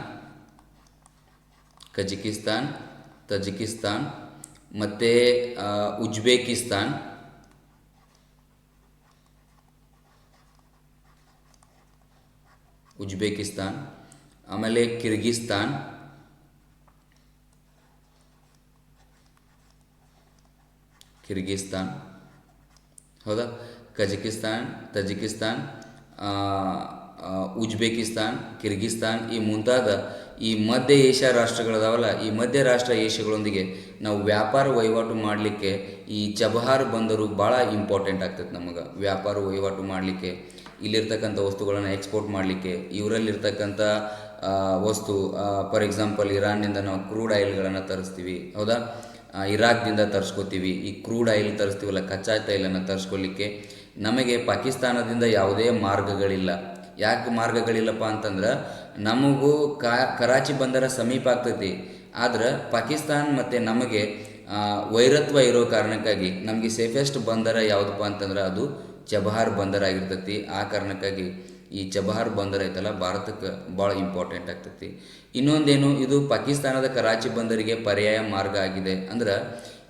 ಕಜಕಿಸ್ತಾನ್, ತಜಕಿಸ್ತಾನ್, ಮತ್ತು ಉಜ್ಬೇಕಿಸ್ತಾನ್. ಉಜ್ಬೇಕಿಸ್ತಾನ್. ಆಮೇಲೆ ಕಿರ್ಗಿಸ್ತಾನ್. ಕಿರ್ಗಿಸ್ತಾನ್. ಹೌದಾ? ಕಜಕಿಸ್ತಾನ್, ತಜಿಕಿಸ್ತಾನ್ ಉಜ್ಬೇಕಿಸ್ತಾನ್, ಕಿರ್ಗಿಸ್ತಾನ್ ಈ ಮುಂತಾದ ಈ ಮಧ್ಯ ಏಷ್ಯಾ ರಾಷ್ಟ್ರಗಳದಾವಲ್ಲ, ಈ ಮಧ್ಯ ರಾಷ್ಟ್ರ ಏಷ್ಯಾಗಳೊಂದಿಗೆ ನಾವು ವ್ಯಾಪಾರ ವಹಿವಾಟು ಮಾಡಲಿಕ್ಕೆ ಈ ಚಬಹಾರ್ ಬಂದರು ಭಾಳ ಇಂಪಾರ್ಟೆಂಟ್ ಆಗ್ತೈತೆ ನಮಗೆ. ವ್ಯಾಪಾರ ವಹಿವಾಟು ಮಾಡಲಿಕ್ಕೆ, ಇಲ್ಲಿರ್ತಕ್ಕಂಥ ವಸ್ತುಗಳನ್ನು ಎಕ್ಸ್ಪೋರ್ಟ್ ಮಾಡಲಿಕ್ಕೆ, ಇವರಲ್ಲಿರ್ತಕ್ಕಂಥ ವಸ್ತು ಫಾರ್ ಎಕ್ಸಾಂಪಲ್ ಇರಾನ್ನಿಂದ ನಾವು ಕ್ರೂಡ್ ಆಯಿಲ್ಗಳನ್ನು ತರಿಸ್ತೀವಿ, ಹೌದಾ? ಇರಾಕ್ನಿಂದ ತರಿಸ್ಕೋತೀವಿ, ಈ ಕ್ರೂಡ್ ಆಯಿಲ್ ತರಿಸ್ತೀವಲ್ಲ ಕಚ್ಚಾ ತೈಲನ್ನು ತರಿಸ್ಕೊಲಿಕ್ಕೆ ನಮಗೆ ಪಾಕಿಸ್ತಾನದಿಂದ ಯಾವುದೇ ಮಾರ್ಗಗಳಿಲ್ಲ. ಯಾಕೆ ಮಾರ್ಗಗಳಿಲ್ಲಪ್ಪ ಅಂತಂದ್ರೆ, ನಮಗೂ ಕಾ, ಕರಾಚಿ ಬಂದರ ಸಮೀಪ ಆಗ್ತೈತಿ. ಆದ್ರೆ ಪಾಕಿಸ್ತಾನ್ ಮತ್ತು ನಮಗೆ ವೈರತ್ವ ಇರೋ ಕಾರಣಕ್ಕಾಗಿ ನಮಗೆ ಸೇಫೆಸ್ಟ್ ಬಂದರ ಯಾವುದಪ್ಪ ಅಂತಂದ್ರೆ ಅದು ಚಬಹಾರ್ ಬಂದರ ಆಗಿರ್ತೈತಿ. ಆ ಕಾರಣಕ್ಕಾಗಿ ಈ ಚಬಹಾರ್ ಬಂದರ್ ಐತಲ್ಲ ಭಾರತಕ್ಕೆ ಭಾಳ ಇಂಪಾರ್ಟೆಂಟ್ ಆಗ್ತೈತಿ. ಇನ್ನೊಂದೇನು, ಇದು ಪಾಕಿಸ್ತಾನದ ಕರಾಚಿ ಬಂದರಿಗೆ ಪರ್ಯಾಯ ಮಾರ್ಗ ಆಗಿದೆ. ಅಂದ್ರೆ,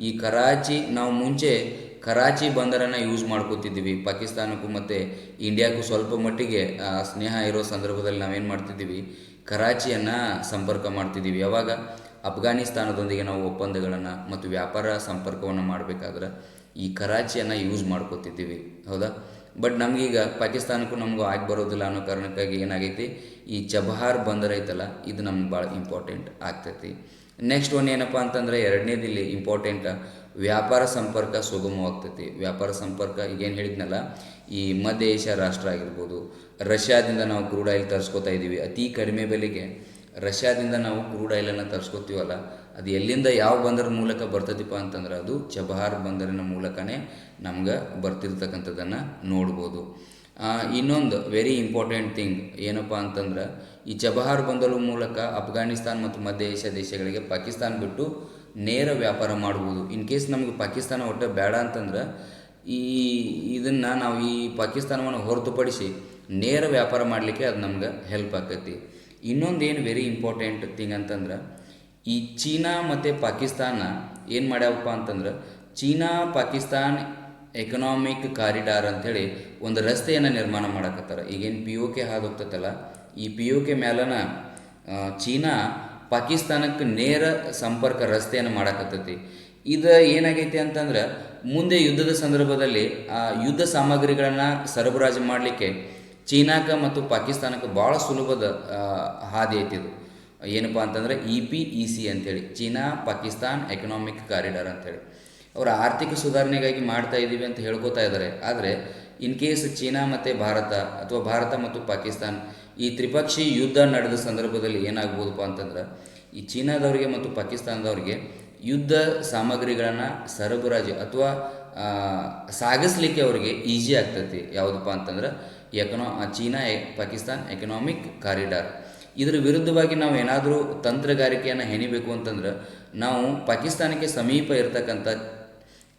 ಈ ಕರಾಚಿ, ನಾವು ಮುಂಚೆ ಕರಾಚಿ ಬಂದರನ್ನು ಯೂಸ್ ಮಾಡ್ಕೋತಿದ್ದೀವಿ ಪಾಕಿಸ್ತಾನಕ್ಕೂ ಮತ್ತು ಇಂಡಿಯಾಕ್ಕೂ ಸ್ವಲ್ಪ ಮಟ್ಟಿಗೆ ಸ್ನೇಹ ಇರೋ ಸಂದರ್ಭದಲ್ಲಿ ನಾವೇನು ಮಾಡ್ತಿದ್ದೀವಿ ಕರಾಚಿಯನ್ನು ಸಂಪರ್ಕ ಮಾಡ್ತಿದ್ದೀವಿ ಯಾವಾಗ ಅಫ್ಘಾನಿಸ್ತಾನದೊಂದಿಗೆ ನಾವು ಒಪ್ಪಂದಗಳನ್ನು ಮತ್ತು ವ್ಯಾಪಾರ ಸಂಪರ್ಕವನ್ನು ಮಾಡಬೇಕಾದ್ರೆ ಈ ಕರಾಚಿಯನ್ನು ಯೂಸ್ ಮಾಡ್ಕೋತಿದ್ದೀವಿ ಹೌದಾ? ಬಟ್ ನಮಗೀಗ ಪಾಕಿಸ್ತಾನಕ್ಕೂ ನಮಗೂ ಆಗಿ ಬರೋದಿಲ್ಲ ಅನ್ನೋ ಕಾರಣಕ್ಕಾಗಿ ಏನಾಗೈತಿ, ಈ ಚಬಹಾರ್ ಬಂದರ್ ಐತಲ್ಲ, ಇದು ನಮ್ಗೆ ಭಾಳ ಇಂಪಾರ್ಟೆಂಟ್ ಆಗ್ತೈತಿ. ನೆಕ್ಸ್ಟ್ ಒನ್ ಏನಪ್ಪ ಅಂತಂದರೆ ಎರಡನೇದಿಲ್ಲಿ ಇಂಪಾರ್ಟೆಂಟ್ ವ್ಯಾಪಾರ ಸಂಪರ್ಕ ಸುಗಮವಾಗ್ತೈತಿ. ವ್ಯಾಪಾರ ಸಂಪರ್ಕ, ಈಗೇನು ಹೇಳಿದ್ನಲ್ಲ, ಈ ಮಧ್ಯ ಏಷ್ಯಾ ರಾಷ್ಟ್ರ ಆಗಿರ್ಬೋದು, ರಷ್ಯಾದಿಂದ ನಾವು ಕ್ರೂಡ್ ಆಯಿಲ್ ತರಿಸ್ಕೊತಾ ಇದ್ದೀವಿ ಅತಿ ಕಡಿಮೆ ಬೆಲೆಗೆ ರಷ್ಯಾದಿಂದ ನಾವು ಕ್ರೂಡ್ ಆಯಿಲನ್ನು ತರಿಸ್ಕೊತೀವಲ್ಲ ಅದು ಎಲ್ಲಿಂದ ಯಾವ ಬಂದರ ಮೂಲಕ ಬರ್ತದಪ್ಪ ಅಂತಂದ್ರೆ ಅದು ಚಬಹಾರ್ ಬಂದರಿನ ಮೂಲಕನೇ ನಮ್ಗೆ ಬರ್ತಿರ್ತಕ್ಕಂಥದ್ದನ್ನು ನೋಡ್ಬೋದು. ಇನ್ನೊಂದು ವೆರಿ ಇಂಪಾರ್ಟೆಂಟ್ ಥಿಂಗ್ ಏನಪ್ಪ ಅಂತಂದ್ರೆ ಈ ಚಬಹಾರ್ ಬಂದರು ಮೂಲಕ ಅಫ್ಘಾನಿಸ್ತಾನ್ ಮತ್ತು ಮಧ್ಯ ಏಷ್ಯಾ ದೇಶಗಳಿಗೆ ಪಾಕಿಸ್ತಾನ ಬಿಟ್ಟು ನೇರ ವ್ಯಾಪಾರ ಮಾಡ್ಬೋದು. ಇನ್ ಕೇಸ್ ನಮಗೆ ಪಾಕಿಸ್ತಾನ ಒಟ್ಟು ಬೇಡ ಅಂತಂದ್ರೆ ಈ ಇದನ್ನು ನಾವು ಈ ಪಾಕಿಸ್ತಾನವನ್ನು ಹೊರತುಪಡಿಸಿ ನೇರ ವ್ಯಾಪಾರ ಮಾಡಲಿಕ್ಕೆ ಅದು ನಮ್ಗೆ ಹೆಲ್ಪ್ ಆಕೈತಿ. ಇನ್ನೊಂದು ಏನು ವೆರಿ ಇಂಪಾರ್ಟೆಂಟ್ ಥಿಂಗ್ ಅಂತಂದ್ರೆ ಈ ಚೀನಾ ಮತ್ತು ಪಾಕಿಸ್ತಾನ ಏನು ಮಾಡ್ಯಾವಪ್ಪ ಅಂತಂದ್ರೆ ಚೀನಾ ಪಾಕಿಸ್ತಾನ್ ಎಕನಾಮಿಕ್ ಕಾರಿಡಾರ್ ಅಂಥೇಳಿ ಒಂದು ರಸ್ತೆಯನ್ನು ನಿರ್ಮಾಣ ಮಾಡಕತ್ತಾರ. ಈಗೇನು ಪಿ ಒ ಕೆ ಹಾದೋಗ್ತೈತಲ್ಲ, ಈ ಪಿ ಒ ಕೆ ಮ್ಯಾಲನ ಚೀನಾ ಪಾಕಿಸ್ತಾನಕ್ಕೆ ನೇರ ಸಂಪರ್ಕ ರಸ್ತೆಯನ್ನು ಮಾಡಕತ್ತೈತಿ. ಇದು ಏನಾಗೈತಿ ಅಂತಂದ್ರೆ ಮುಂದೆ ಯುದ್ಧದ ಸಂದರ್ಭದಲ್ಲಿ, ಆ, ಯುದ್ಧ ಸಾಮಗ್ರಿಗಳನ್ನು ಸರಬರಾಜು ಮಾಡಲಿಕ್ಕೆ ಚೀನಾಕ್ಕೆ ಮತ್ತು ಪಾಕಿಸ್ತಾನಕ್ಕೆ ಭಾಳ ಸುಲಭದ ಹಾದಿ ಐತಿ ಇದು. ಏನಪ್ಪ ಅಂತಂದ್ರೆ ಇ ಪಿ ಇ ಸಿ ಅಂಥೇಳಿ ಚೀನಾ, ಪಾಕಿಸ್ತಾನ್ ಎಕನಾಮಿಕ್ ಕಾರಿಡಾರ್ ಅಂಥೇಳಿ ಅವರ ಆರ್ಥಿಕ ಸುಧಾರಣೆಗಾಗಿ ಮಾಡ್ತಾ ಇದ್ದೀವಿ ಅಂತ ಹೇಳ್ಕೊತಾ ಇದ್ದಾರೆ ಆದರೆ ಇನ್ ಕೇಸ್ ಚೀನಾ ಮತ್ತು ಭಾರತ ಅಥವಾ ಭಾರತ ಮತ್ತು ಪಾಕಿಸ್ತಾನ್ ಈ ತ್ರಿಪಕ್ಷಿ ಯುದ್ಧ ನಡೆದ ಸಂದರ್ಭದಲ್ಲಿ ಏನಾಗ್ಬೋದಪ್ಪ ಅಂತಂದ್ರೆ, ಈ ಚೀನಾದವ್ರಿಗೆ ಮತ್ತು ಪಾಕಿಸ್ತಾನದವ್ರಿಗೆ ಯುದ್ಧ ಸಾಮಗ್ರಿಗಳನ್ನು ಸರಬರಾಜು ಅಥವಾ ಸಾಗಿಸ್ಲಿಕ್ಕೆ ಅವರಿಗೆ ಈಸಿ ಆಗ್ತೈತಿ. ಯಾವುದಪ್ಪ ಅಂತಂದ್ರೆ ಎಕನೋ ಚೀನಾ, ಪಾಕಿಸ್ತಾನ್ ಎಕನಾಮಿಕ್ ಕಾರಿಡಾರ್ ಇದರ ವಿರುದ್ಧವಾಗಿ ನಾವು ಏನಾದರೂ ತಂತ್ರಗಾರಿಕೆಯನ್ನು ಹೆಣಿಬೇಕು ಅಂತಂದ್ರೆ ನಾವು ಪಾಕಿಸ್ತಾನಕ್ಕೆ ಸಮೀಪ ಇರತಕ್ಕಂಥ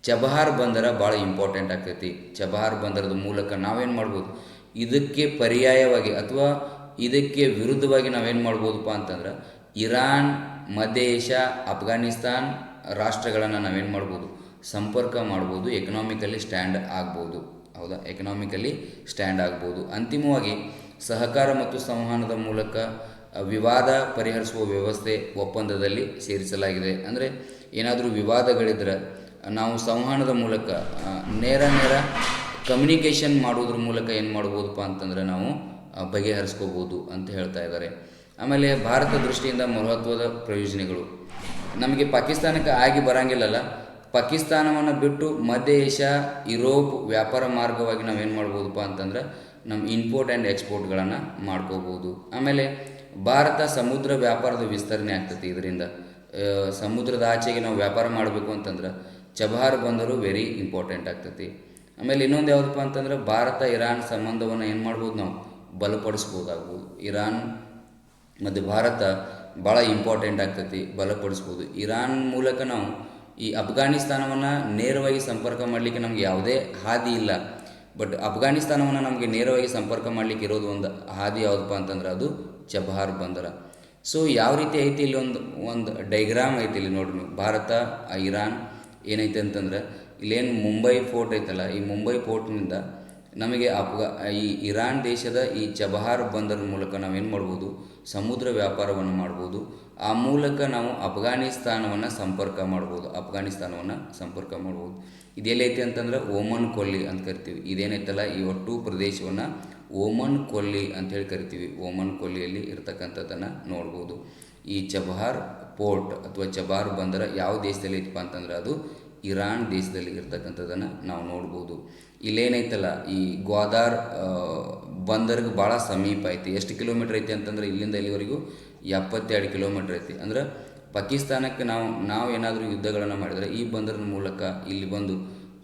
ಚಬಹಾರ್ ಬಂದರ ಭಾಳ ಇಂಪಾರ್ಟೆಂಟ್ ಆಗ್ತೈತಿ. ಚಬಹಾರ್ ಬಂದರದ ಮೂಲಕ ನಾವೇನು ಮಾಡ್ಬೋದು? ಇದಕ್ಕೆ ಪರ್ಯಾಯವಾಗಿ ಅಥವಾ ಇದಕ್ಕೆ ವಿರುದ್ಧವಾಗಿ ನಾವೇನು ಮಾಡ್ಬೋದಪ್ಪ ಅಂತಂದ್ರೆ ಇರಾನ್ ಮಧ್ಯ ಏಷ್ಯಾ ಅಫ್ಘಾನಿಸ್ತಾನ್ ರಾಷ್ಟ್ರಗಳನ್ನು ನಾವೇನು ಮಾಡ್ಬೋದು? ಸಂಪರ್ಕ ಮಾಡ್ಬೋದು ಎಕನಾಮಿಕಲಿ ಸ್ಟ್ಯಾಂಡ್ ಆಗ್ಬೋದು. ಹೌದಾ? ಎಕನಾಮಿಕಲಿ ಸ್ಟ್ಯಾಂಡ್ ಆಗ್ಬೋದು. ಅಂತಿಮವಾಗಿ ಸಹಕಾರ ಮತ್ತು ಸಂವಹನದ ಮೂಲಕ ವಿವಾದ ಪರಿಹರಿಸುವ ವ್ಯವಸ್ಥೆ ಒಪ್ಪಂದದಲ್ಲಿ ಸೇರಿಸಲಾಗಿದೆ. ಅಂದರೆ ಏನಾದರೂ ವಿವಾದಗಳಿದ್ರೆ ನಾವು ಸಂವಹನದ ಮೂಲಕ ನೇರ ನೇರ ಕಮ್ಯುನಿಕೇಷನ್ ಮಾಡೋದ್ರ ಮೂಲಕ ಏನು ಮಾಡ್ಬೋದಪ್ಪ ಅಂತಂದ್ರೆ ನಾವು ಬಗೆಹರಿಸ್ಕೋಬೋದು ಅಂತ ಹೇಳ್ತಾ ಇದ್ದಾರೆ. ಆಮೇಲೆ ಭಾರತ ದೃಷ್ಟಿಯಿಂದ ಮಹತ್ವದ ಪ್ರಯೋಜನಗಳು. ನಮಗೆ ಪಾಕಿಸ್ತಾನಕ್ಕೆ ಆಗಿ ಬರಂಗಿಲ್ಲಲ್ಲ, ಪಾಕಿಸ್ತಾನವನ್ನು ಬಿಟ್ಟು ಮಧ್ಯ ಏಷ್ಯಾ, ಯುರೋಪ್ ವ್ಯಾಪಾರ ಮಾರ್ಗವಾಗಿ ನಾವೇನು ಮಾಡ್ಬೋದಪ್ಪ ಅಂತಂದ್ರೆ ನಮ್ಮ ಇಂಪೋರ್ಟ್ ಆ್ಯಂಡ್ ಎಕ್ಸ್ಪೋರ್ಟ್ಗಳನ್ನು ಮಾಡ್ಕೋಬೋದು. ಆಮೇಲೆ ಭಾರತ ಸಮುದ್ರ ವ್ಯಾಪಾರದ ವಿಸ್ತರಣೆ ಆಗ್ತೈತಿ ಇದರಿಂದ. ಸಮುದ್ರದ ಆಚೆಗೆ ನಾವು ವ್ಯಾಪಾರ ಮಾಡಬೇಕು ಅಂತಂದ್ರೆ ಚಬಹಾರ್ ಬಂದರು ವೆರಿ ಇಂಪಾರ್ಟೆಂಟ್ ಆಗ್ತೈತಿ. ಆಮೇಲೆ ಇನ್ನೊಂದು ಯಾವುದಪ್ಪ ಅಂತಂದ್ರೆ ಭಾರತ, ಇರಾನ್ ಸಂಬಂಧವನ್ನು ಏನು ಮಾಡ್ಬೋದು ನಾವು? ಬಲಪಡಿಸ್ಬೋದಾಗ್ಬೋದು. ಇರಾನ್ ಮತ್ತು ಭಾರತ ಭಾಳ ಇಂಪಾರ್ಟೆಂಟ್ ಆಗ್ತೈತಿ, ಬಲಪಡಿಸ್ಬೋದು. ಇರಾನ್ ಮೂಲಕ ನಾವು ಈ ಅಫ್ಘಾನಿಸ್ತಾನವನ್ನು ನೇರವಾಗಿ ಸಂಪರ್ಕ ಮಾಡಲಿಕ್ಕೆ ನಮ್ಗೆ ಯಾವುದೇ ಹಾದಿ ಇಲ್ಲ. ಬಟ್ ಅಫ್ಘಾನಿಸ್ತಾನವನ್ನು ನಮಗೆ ನೇರವಾಗಿ ಸಂಪರ್ಕ ಮಾಡಲಿಕ್ಕೆ ಇರೋದು ಒಂದು ಹಾದಿ ಯಾವುದಪ್ಪ ಅಂತಂದ್ರೆ ಅದು ಚಬಹಾರ್ ಬಂದರ ಸೊ ಯಾವ ರೀತಿ ಐತಿ ಇಲ್ಲಿ ಒಂದು ಒಂದು ಡೈಗ್ರಾಮ್ ಐತಿ ಇಲ್ಲಿ ನೋಡ್ರಿ ನೀವು. ಭಾರತ ಇರಾನ್ ಏನೈತೆ ಅಂತಂದ್ರೆ ಇಲ್ಲೇನು ಮುಂಬೈ ಫೋರ್ಟ್ ಐತಲ್ಲ, ಈ ಮುಂಬೈ ಫೋರ್ಟ್ನಿಂದ ನಮಗೆ ಅಫ್ಘಾ ಈ ಇರಾನ್ ದೇಶದ ಈ ಚಬಹಾರ್ ಬಂದರ್ ಮೂಲಕ ನಾವೇನು ಮಾಡ್ಬೋದು? ಸಮುದ್ರ ವ್ಯಾಪಾರವನ್ನು ಮಾಡ್ಬೋದು. ಆ ಮೂಲಕ ನಾವು ಅಫ್ಘಾನಿಸ್ತಾನವನ್ನು ಸಂಪರ್ಕ ಮಾಡ್ಬೋದು. ಅಫ್ಘಾನಿಸ್ತಾನವನ್ನು ಸಂಪರ್ಕ ಮಾಡ್ಬೋದು. ಇದೆಲ್ಲೈತಿ ಅಂತಂದ್ರೆ ಓಮನ್ ಕೊಲ್ಲಿ ಅಂತ ಕರಿತೀವಿ. ಇದೇನೈತಲ್ಲ, ಈ ಒಟ್ಟು ಪ್ರದೇಶವನ್ನು ಓಮನ್ ಕೊಲ್ಲಿ ಅಂತೇಳಿ ಕರಿತೀವಿ. ಓಮನ್ ಕೊಲ್ಲಿಯಲ್ಲಿ ಇರ್ತಕ್ಕಂಥದ್ದನ್ನು ನೋಡ್ಬೋದು. ಈ ಚಬಹಾರ್ ಪೋರ್ಟ್ ಅಥವಾ ಚಬಹಾರ್ ಬಂದರ ಯಾವ ದೇಶದಲ್ಲಿ ಐತಪ್ಪ ಅಂತಂದ್ರೆ ಅದು ಇರಾನ್ ದೇಶದಲ್ಲಿ ಇರ್ತಕ್ಕಂಥದ್ದನ್ನು ನಾವು ನೋಡ್ಬೋದು. ಇಲ್ಲೇನೈತಲ್ಲ, ಈ ಗ್ವಾದಾರ್ ಬಂದರ್ಗೆ ಭಾಳ ಸಮೀಪ ಐತಿ. ಎಷ್ಟು ಕಿಲೋಮೀಟ್ರ್ ಐತಿ ಅಂತಂದ್ರೆ ಇಲ್ಲಿಂದ ಇಲ್ಲಿವರೆಗೂ ಎಪ್ಪತ್ತೆರಡು ಕಿಲೋಮೀಟ್ರ್ ಐತಿ. ಅಂದ್ರೆ ಪಾಕಿಸ್ತಾನಕ್ಕೆ ನಾವು ನಾವು ಏನಾದರೂ ಯುದ್ಧಗಳನ್ನು ಮಾಡಿದರೆ ಈ ಬಂದರಿನ ಮೂಲಕ ಇಲ್ಲಿ ಬಂದು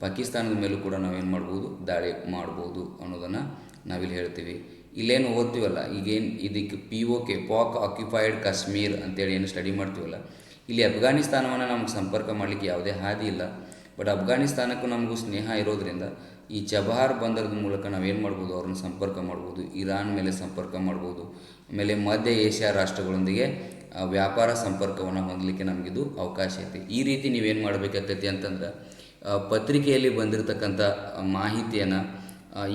ಪಾಕಿಸ್ತಾನದ ಮೇಲೂ ಕೂಡ ನಾವೇನು ಮಾಡ್ಬೋದು, ದಾಳಿ ಮಾಡ್ಬೋದು ಅನ್ನೋದನ್ನು ನಾವಿಲ್ಲಿ ಹೇಳ್ತೀವಿ. ಇಲ್ಲೇನು ಓದ್ತೀವಲ್ಲ, ಈಗೇನು ಇದಕ್ಕೆ P O K Pak occupied Kashmir ಅಂತೇಳಿ ಏನು ಸ್ಟಡಿ ಮಾಡ್ತೀವಲ್ಲ, ಇಲ್ಲಿ ಅಫ್ಘಾನಿಸ್ತಾನವನ್ನು ನಮ್ಗೆ ಸಂಪರ್ಕ ಮಾಡಲಿಕ್ಕೆ ಯಾವುದೇ ಹಾದಿ ಇಲ್ಲ. ಬಟ್ ಅಫ್ಘಾನಿಸ್ತಾನಕ್ಕೂ ನಮಗೂ ಸ್ನೇಹ ಇರೋದ್ರಿಂದ ಈ ಚಬಹಾರ್ ಬಂದರದ ಮೂಲಕ ನಾವೇನು ಮಾಡ್ಬೋದು? ಅವ್ರನ್ನ ಸಂಪರ್ಕ ಮಾಡ್ಬೋದು. ಇರಾನ್ ಮೇಲೆ ಸಂಪರ್ಕ ಮಾಡ್ಬೋದು. ಆಮೇಲೆ ಮಧ್ಯ ಏಷ್ಯಾ ರಾಷ್ಟ್ರಗಳೊಂದಿಗೆ ವ್ಯಾಪಾರ ಸಂಪರ್ಕವನ್ನು ಹೊಂದಲಿಕ್ಕೆ ನಮಗಿದು ಅವಕಾಶ ಐತಿ. ಈ ರೀತಿ ನೀವೇನು ಮಾಡಬೇಕಾಗ್ತೈತಿ ಅಂತಂದ್ರೆ ಪತ್ರಿಕೆಯಲ್ಲಿ ಬಂದಿರತಕ್ಕಂಥ ಮಾಹಿತಿಯನ್ನು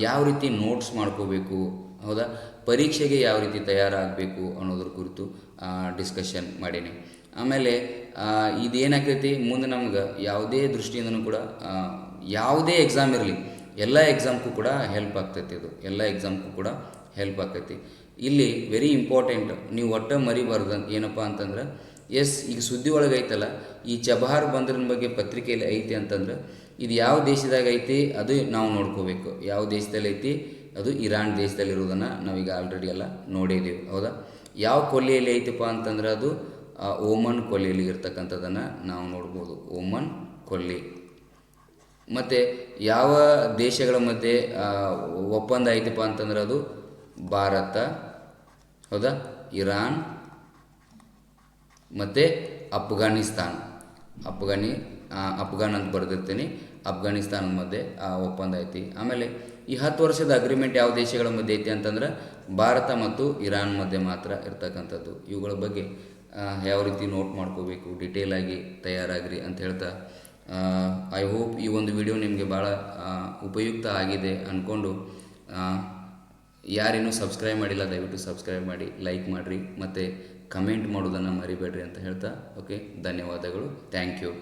ಯಾವ ರೀತಿ ನೋಟ್ಸ್ ಮಾಡ್ಕೋಬೇಕು, ಹೌದಾ? ಪರೀಕ್ಷೆಗೆ ಯಾವ ರೀತಿ ತಯಾರಾಗಬೇಕು ಅನ್ನೋದ್ರ ಕುರಿತು ಡಿಸ್ಕಷನ್ ಮಾಡೀನಿ. ಆಮೇಲೆ ಇದೇನಾಗ್ತೈತಿ? ಮುಂದೆ ನಮ್ಗೆ ಯಾವುದೇ ದೃಷ್ಟಿಯಿಂದನೂ ಕೂಡ ಯಾವುದೇ ಎಕ್ಸಾಮ್ ಇರಲಿ ಎಲ್ಲ ಎಕ್ಸಾಮ್ಗೂ ಕೂಡ ಹೆಲ್ಪ್ ಆಗ್ತೈತಿ ಇದು. ಎಲ್ಲ ಎಕ್ಸಾಮ್ಗೂ ಕೂಡ ಹೆಲ್ಪ್ ಆಗ್ತೈತಿ. ಇಲ್ಲಿ ವೆರಿ ಇಂಪಾರ್ಟೆಂಟ್ ನೀವು ಒಟ್ಟ ಮರಿಬಾರ್ದು ಏನಪ್ಪ ಅಂತಂದ್ರೆ, ಎಸ್, ಈಗ ಸುದ್ದಿ ಒಳಗೆ ಐತಲ್ಲ, ಈ ಚಬಹಾರ್ ಬಂದರಿನ ಬಗ್ಗೆ ಪತ್ರಿಕೆಯಲ್ಲಿ ಐತಿ ಅಂತಂದ್ರೆ, ಇದು ಯಾವ ದೇಶದಾಗ ಐತಿ ಅದು ನಾವು ನೋಡ್ಕೋಬೇಕು. ಯಾವ ದೇಶದಲ್ಲಿ ಐತಿ ಅದು ಇರಾನ್ ದೇಶದಲ್ಲಿ ಇರೋದನ್ನು ನಾವೀಗ ಆಲ್ರೆಡಿ ಎಲ್ಲ ನೋಡಿದ್ದೀವಿ ಹೌದಾ? ಯಾವ ಕೊಲ್ಲಿಯಲ್ಲಿ ಐತಪ್ಪ ಅಂತಂದ್ರೆ ಅದು ಓಮನ್ ಕೊಲ್ಲಿಯಲ್ಲಿ ಇರ್ತಕ್ಕಂಥದ್ದನ್ನು ನಾವು ನೋಡ್ಬೋದು. ಓಮನ್ ಕೊಲ್ಲಿ. ಮತ್ತು ಯಾವ ದೇಶಗಳ ಮಧ್ಯೆ ಒಪ್ಪಂದ ಐತಪ್ಪ ಅಂತಂದ್ರೆ ಅದು ಭಾರತ, ಹೌದಾ? ಇರಾನ್, ಮತ್ತು ಅಫ್ಘಾನಿಸ್ತಾನ್. ಅಫ್ಘಾನಿ ಅಫ್ಘಾನ್ ಅಂತ ಬರೆದಿರ್ತೀನಿ. ಅಫ್ಘಾನಿಸ್ತಾನದ ಮಧ್ಯೆ ಒಪ್ಪಂದ ಐತಿ. ಆಮೇಲೆ ಈ ಹತ್ತು ವರ್ಷದ ಅಗ್ರಿಮೆಂಟ್ ಯಾವ ದೇಶಗಳ ಮಧ್ಯೆ ಐತಿ ಅಂತಂದ್ರೆ ಭಾರತ ಮತ್ತು ಇರಾನ್ ಮಧ್ಯೆ ಮಾತ್ರ ಇರ್ತಕ್ಕಂಥದ್ದು. ಇವುಗಳ ಬಗ್ಗೆ ಯಾವ ರೀತಿ ನೋಟ್ ಮಾಡ್ಕೋಬೇಕು ಡಿಟೇಲ್ ಆಗಿ ತಯಾರಾಗ್ರಿ ಅಂತ ಹೇಳ್ತಾ ಐ ಹೋಪ್ ಈ ಒಂದು ವಿಡಿಯೋ ನಿಮಗೆ ಭಾಳ ಉಪಯುಕ್ತ ಆಗಿದೆ ಅಂದ್ಕೊಂಡು ಯಾರೇನೂ ಸಬ್ಸ್ಕ್ರೈಬ್ ಮಾಡಿಲ್ಲ, ದಯವಿಟ್ಟು ಸಬ್ಸ್ಕ್ರೈಬ್ ಮಾಡಿ ಲೈಕ್ ಮಾಡಿರಿ, ಮತ್ತು ಕಮೆಂಟ್ ಮಾಡೋದನ್ನು ಮರಿಬೇಡ್ರಿ ಅಂತ ಹೇಳ್ತಾ ಓಕೆ ಧನ್ಯವಾದಗಳು. Thank you